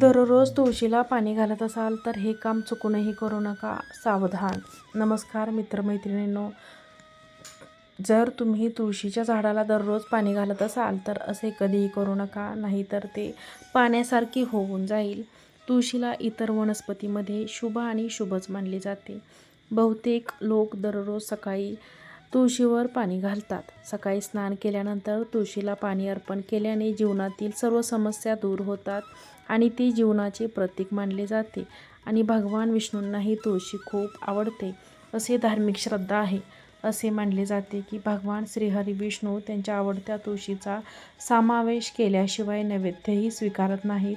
दररोज तुळशीला पाणी घालत असाल तर हे काम चुकूनही करू नका सावधान. नमस्कार मित्रमैत्रिणींनो. जर तुम्ही तुळशीच्या झाडाला दररोज पाणी घालत असाल तर असे कधीही करू नका नाहीतर ते पाण्यासारखे होऊन जाईल. तुळशीला इतर वनस्पतीमध्ये शुभ आणि शुभच मानले जाते. बहुतेक लोक दररोज सकाळी तुळशीवर पाणी घालतात. सकाळी स्नान केल्यानंतर तुळशीला पाणी अर्पण केल्याने जीवनातील सर्व समस्या दूर होतात आणि ती जीवनाचे प्रतीक मानले जाते आणि भगवान विष्णूंनाही तुळशी खूप आवडते असे धार्मिक श्रद्धा आहे. असे मानले जाते की भगवान श्रीहरी विष्णू त्यांच्या आवडत्या तुळशीचा समावेश केल्याशिवाय नैवेद्यही स्वीकारत नाहीत.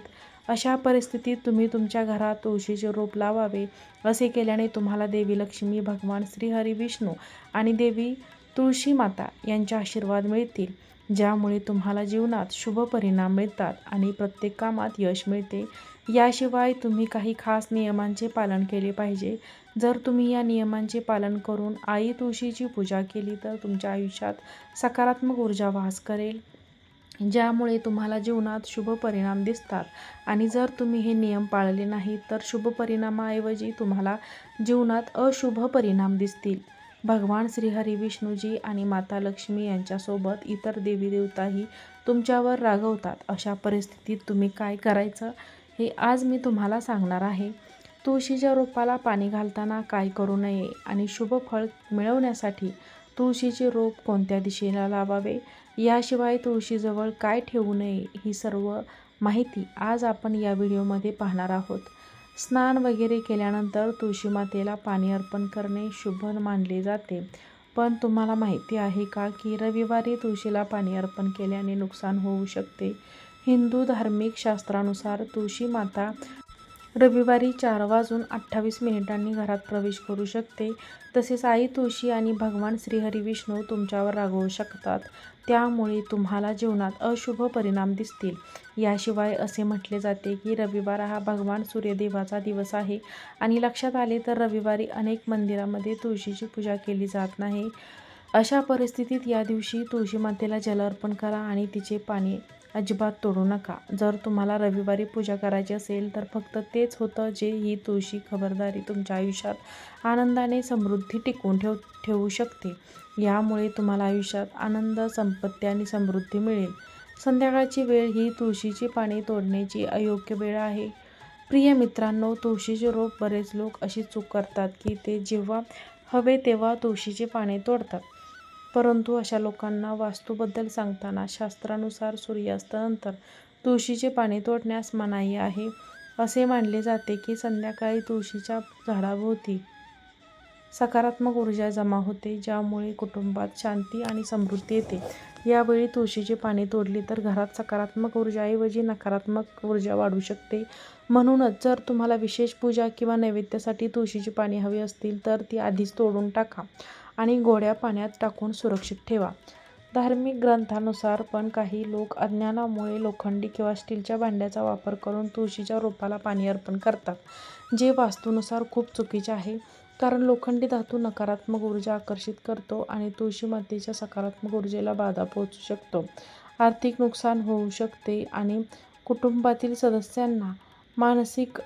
अशा परिस्थितीत तुम्ही तुमच्या घरात तुळशीचे रोप लावावे असे केल्याने तुम्हाला देवी लक्ष्मी भगवान श्रीहरी विष्णू आणि देवी तुळशी माता यांचे आशीर्वाद मिळतील ज्यामुळे तुम्हाला जीवनात शुभ परिणाम मिळतात आणि प्रत्येक कामात यश मिळते. याशिवाय तुम्ही काही खास नियमांचे पालन केले पाहिजे. जर तुम्ही या नियमांचे पालन करून आई तुळशीची पूजा केली तर तुमच्या आयुष्यात सकारात्मक ऊर्जा वास करेल. ज्यामुळे तुम्हाला जीवनात शुभ परिणाम दिसतात. आणि जर तुम्ही हे नियम पाळले नाही तर शुभ परिणामाऐवजी तुम्हाला जीवनात अशुभ परिणाम दिसतील. भगवान श्रीहरी विष्णूजी आणि माता लक्ष्मी यांच्यासोबत इतर देवी देवताही तुमच्यावर रागवतात. अशा परिस्थितीत तुम्ही काय करायचं हे आज मी तुम्हाला सांगणार आहे. तुळशीच्या रोपाला पाणी घालताना काय करू नये आणि शुभ फळ मिळवण्यासाठी तुळशीचे रोप कोणत्या दिशेला लावावे? याशिवाय तुळशीजवळ काय ठेवू नये ही सर्व माहिती आज आपण या व्हिडिओमध्ये पाहणार आहोत. स्नान वगैरे केल्यानंतर तुळशी मातेला पाणी अर्पण करणे शुभ मानले जाते. पण तुम्हाला माहिती आहे का की रविवारी तुळशीला पाणी अर्पण केल्याने नुकसान होऊ शकते? हिंदू धार्मिक शास्त्रानुसार तुळशी माता रविवारी चार वाजून अठ्ठावीस मिनिटांनी घरात प्रवेश करू शकते. तसेच आई तुळशी आणि भगवान श्रीहरी विष्णू तुमच्यावर रागवू शकतात. त्यामुळे तुम्हाला जीवनात अशुभ परिणाम दिसतील. याशिवाय असे म्हटले जाते की रविवार हा भगवान सूर्यदेवाचा दिवस आहे. आणि लक्षात आले तर रविवारी अनेक मंदिरामध्ये तुळशीची पूजा केली जात नाही. अशा परिस्थितीत या दिवशी तुळशी मातेला जल अर्पण करा आणि तिचे पाणी अजिबात तोडू नका. जर तुम्हाला रविवारी पूजा करायची असेल तर फक्त तेच होतं जे ही तुळशी खबरदारी तुमच्या आयुष्यात आनंदाने समृद्धी टिकवून ठेव ठेवू शकते. यामुळे तुम्हाला आयुष्यात आनंद संपत्ती आणि समृद्धी मिळेल. संध्याकाळची वेळ ही तुळशीची पाने तोडण्याची अयोग्य वेळ आहे. प्रिय मित्रांनो तुळशीचे रोप बरेच लोक अशी चूक करतात की ते जेव्हा हवे तेव्हा तुळशीचे पाने तोडतात. परंतु अशा लोकांना वास्तूबद्दल सांगताना शास्त्रानुसार सूर्यास्तानंतर तुळशीचे पाणी तोडण्यास मनाई आहे. असे मानले जाते की संध्याकाळी तुळशीच्या झाडाभोवती सकारात्मक ऊर्जा जमा होते ज्यामुळे कुटुंबात शांती आणि समृद्धी येते. यावेळी तुळशीचे पाने तोडली तर घरात सकारात्मक ऊर्जाऐवजी नकारात्मक ऊर्जा वाढू शकते. म्हणूनच जर तुम्हाला विशेष पूजा किंवा नैवेद्यासाठी तुळशीची पाने हवी असतील तर ती आधीच तोडून टाका. आणि गोड्या पाण्यात टाकून सुरक्षित ठेवा. धार्मिक ग्रंथानुसार पण काही लोक अज्ञानामुळे लोखंडी किंवा स्टीलच्या भांड्याचा वापर करून तुळशीच्या रोपाला पाणी अर्पण करतात जे वास्तूनुसार खूप चुकीचे आहे. कारण लोखंडी धातू नकारात्मक ऊर्जा आकर्षित करतो आणि तुळशी मातीच्या सकारात्मक ऊर्जेला बाधा पोहोचू शकतो. आर्थिक नुकसान होऊ शकते आणि कुटुंबातील सदस्यांना मानसिक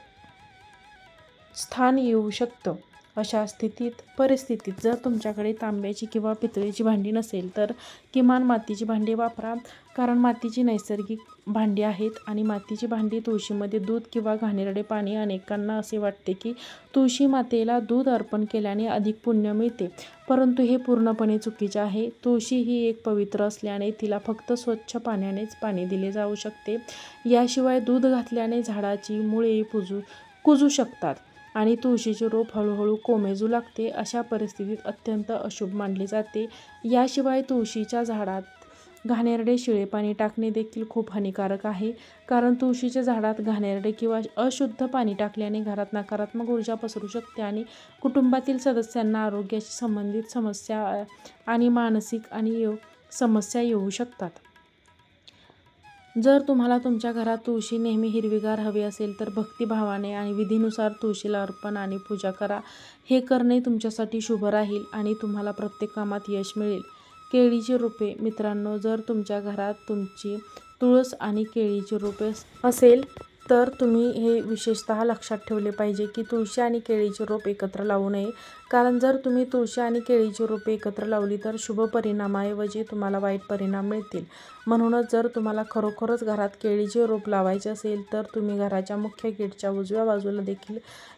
स्थान येऊ शकतं. अशा स्थितीत परिस्थितीत जर तुमच्याकडे तांब्याची किंवा पितळेची भांडी नसेल तर किमान मातीची भांडी वापरा. कारण मातीची नैसर्गिक भांडी आहेत आणि मातीची भांडी तुळशीमध्ये दूध किंवा घाणेरडे पाणी अनेकांना असे वाटते की तुळशी मातेला दूध अर्पण केल्याने अधिक पुण्य मिळते. परंतु हे पूर्णपणे चुकीचे आहे. तुळशी ही एक पवित्र असल्याने तिला फक्त स्वच्छ पाण्यानेच पाणी दिले जाऊ शकते. याशिवाय दूध घातल्याने झाडाची मुळे पुजू कुजू शकतात. आणि तुळशीचे रोप हळूहळू कोमेजू लागते. अशा परिस्थितीत अत्यंत अशुभ मानले जाते. याशिवाय तुळशीच्या झाडात घाणेरडे शिळे पाणी टाकणे देखील खूप हानिकारक आहे. कारण तुळशीच्या झाडात घाणेरडे किंवा अशुद्ध पाणी टाकल्याने घरात नकारात्मक ऊर्जा पसरू शकते आणि कुटुंबातील सदस्यांना आरोग्याशी संबंधित समस्या आणि मानसिक आणि समस्या येऊ शकतात. जर तुम्हाला तुमच्या घरात तुळशी नेहमी हिरवीगार हवी असेल तर भक्तिभावाने आणि विधीनुसार तुळशीला अर्पण आणि पूजा करा. हे करणे तुमच्यासाठी शुभ राहील आणि तुम्हाला प्रत्येक कामात यश मिळेल. केळीची रोपे मित्रांनो जर तुमच्या घरात तुमची तुळस आणि केळीची रोपे असेल तर तुम्ही हे विशेषतः लक्षात ठेवले पाहिजे की तुळशी आणि केळीचे रोप एकत्र लावू नये. कारण जर तुम्ही तुळशी आणि केळीची रोपे एकत्र लावली तर शुभ परिणामाऐवजी तुम्हाला वाईट परिणाम मिळतील. म्हणूनच जर तुम्हाला खरोखरच घरात केळीचे रोप लावायचे असेल तर तुम्ही घराच्या मुख्य गेटच्या उजव्या बाजूला देखील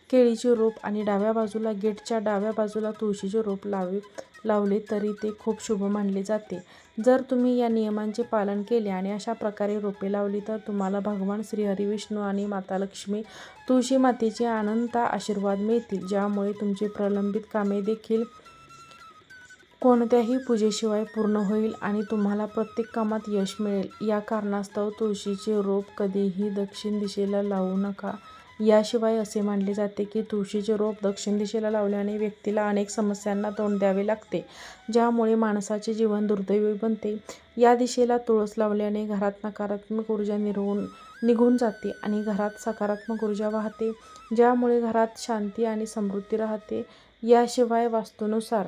केळीचे रोप आणि डाव्या बाजूला गेटच्या डाव्या बाजूला तुळशीचे रोप लावे लावले तरी ते खूप शुभ मानले जाते. जर तुम्ही या नियमांचे पालन केले आणि अशा प्रकारे रोपे लावली तर तुम्हाला भगवान श्रीहरी विष्णू आणि माता लक्ष्मी तुळशी मातेचे आनंद आशीर्वाद मिळतील ज्यामुळे तुमची प्रलंबित कामे देखील कोणत्याही पूजेशिवाय पूर्ण होईल आणि तुम्हाला प्रत्येक कामात यश मिळेल. या कारणास्तव तुळशीचे रोप कधीही दक्षिण दिशेला लावू नका. याशिवाय असे मानले जाते की तुळशीचे रोप दक्षिण दिशेला लावल्याने व्यक्तीला अनेक समस्यांना तोंड द्यावे लागते ज्यामुळे माणसाचे जीवन दुर्दैवी बनते. या दिशेला तुळस लावल्याने घरात नकारात्मक ऊर्जा निरवून निघून जाते आणि घरात सकारात्मक ऊर्जा वाहते ज्यामुळे घरात शांती आणि समृद्धी राहते. याशिवाय वास्तूनुसार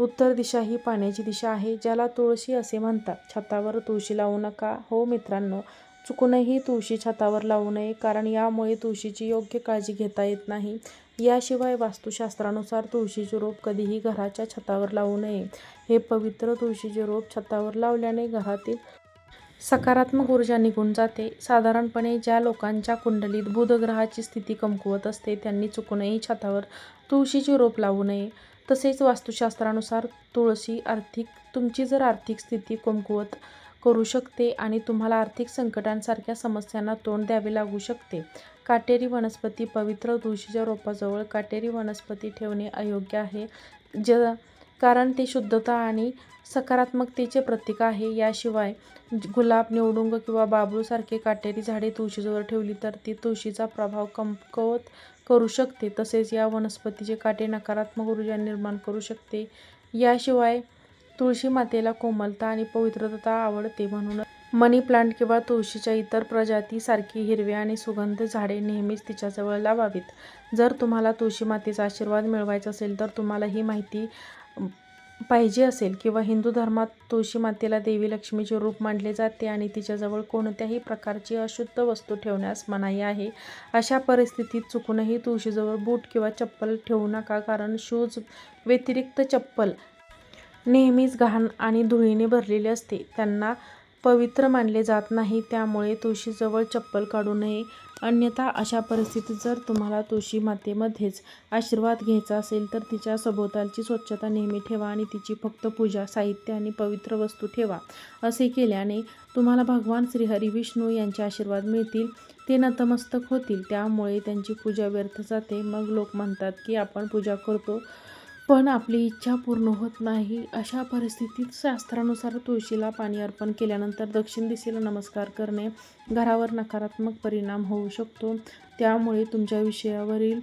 उत्तर दिशा ही पाण्याची दिशा आहे ज्याला तुळशी असे म्हणतात. छतावर तुळशी लावू नका. हो मित्रांनो चुकूनही तुळशी छतावर लावू नये कारण यामुळे तुळशीची योग्य काळजी घेता येत नाही. याशिवाय वास्तुशास्त्रानुसार तुळशीचे रोप कधीही घराच्या छतावर लावू नये. हे पवित्र तुळशीचे रोप छतावर लावल्याने घरातील सकारात्मक ऊर्जा निघून जाते. साधारणपणे ज्या लोकांच्या कुंडलीत बुधग्रहाची स्थिती कमकुवत असते त्यांनी चुकूनही छतावर तुळशीचे रोप लावू नये. तसेच वास्तुशास्त्रानुसार तुळशी आर्थिक तुमची जर आर्थिक स्थिती कमकुवत करू शकते आणि तुम्हाला आर्थिक संकटांसारख्या समस्यांना तोंड द्यावे लागू शकते. काटेरी वनस्पती पवित्र तुळशीच्या रोपाजवळ काटेरी वनस्पती ठेवणे अयोग्य आहे ज कारण ते शुद्धता आणि सकारात्मकतेचे प्रतीक आहे. याशिवाय गुलाब निवडुंग किंवा बाबळूसारखे काटेरी झाडे तुळशीजवळ ठेवली तर ती तुळशीचा प्रभाव कमकवत करू शकते. तसेच या वनस्पतीचे काटे नकारात्मक ऊर्जा निर्माण करू शकते. याशिवाय तुळशी मातेला कोमलता आणि पवित्रता आवडते म्हणून मनी प्लांट किंवा तुळशीच्या इतर प्रजातीसारखी हिरव्या आणि सुगंध झाडे नेहमीच तिच्याजवळ लावावीत. जर तुम्हाला तुळशी मातेचा आशीर्वाद मिळवायचा असेल तर तुम्हाला ही माहिती पाहिजे असेल किंवा हिंदू धर्मात तुळशी मातेला देवी लक्ष्मीचे रूप मानले जाते आणि तिच्याजवळ कोणत्याही प्रकारची अशुद्ध वस्तू ठेवण्यास मनाई आहे अशा परिस्थितीत चुकूनही तुळशीजवळ बूट किंवा चप्पल ठेवू नका. कारण शूज व्यतिरिक्त चप्पल नेहमीच घाण आणि धुळीने भरलेले असते. त्यांना पवित्र मानले जात नाही त्यामुळे तुळशीजवळ चप्पल काढू नये. अन्यथा अशा परिस्थितीत जर तुम्हाला तुळशी मातेमध्येच आशीर्वाद घ्यायचा असेल तर तिच्या सभोवतालची स्वच्छता नेहमी ठेवा आणि तिची फक्त पूजा साहित्य आणि पवित्र वस्तू ठेवा. असे केल्याने तुम्हाला भगवान श्रीहरी विष्णू यांचे आशीर्वाद मिळतील ते नतमस्तक होतील. त्यामुळे त्यांची पूजा व्यर्थ जाते. मग लोक म्हणतात की आपण पूजा करतो पण आपली इच्छा पूर्ण होत नाही. अशा परिस्थितीत शास्त्रानुसार तुळशीला पाणी अर्पण केल्यानंतर दक्षिण दिशेला नमस्कार करणे घरावर नकारात्मक परिणाम होऊ शकतो. त्यामुळे तुमच्या विषयावरील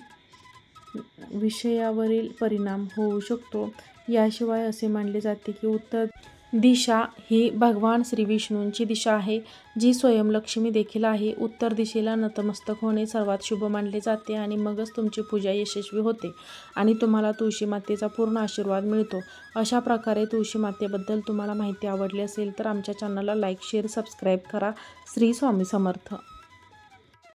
विषयावरील परिणाम होऊ शकतो. याशिवाय असे मानले जाते की उत्तर दिशा ही भगवान श्री विष्णूंची दिशा आहे जी स्वयंलक्ष्मी देखील आहे. उत्तर दिशेला नतमस्तक होणे सर्वात शुभ मानले जाते आणि मगच तुमची पूजा यशस्वी होते आणि तुम्हाला तुळशी मातेचा पूर्ण आशीर्वाद मिळतो. अशा प्रकारे तुळशी मातेबद्दल तुम्हाला माहिती आवडली असेल तर आमच्या चॅनलला लाईक शेअर सबस्क्राईब करा. श्री स्वामी समर्थ.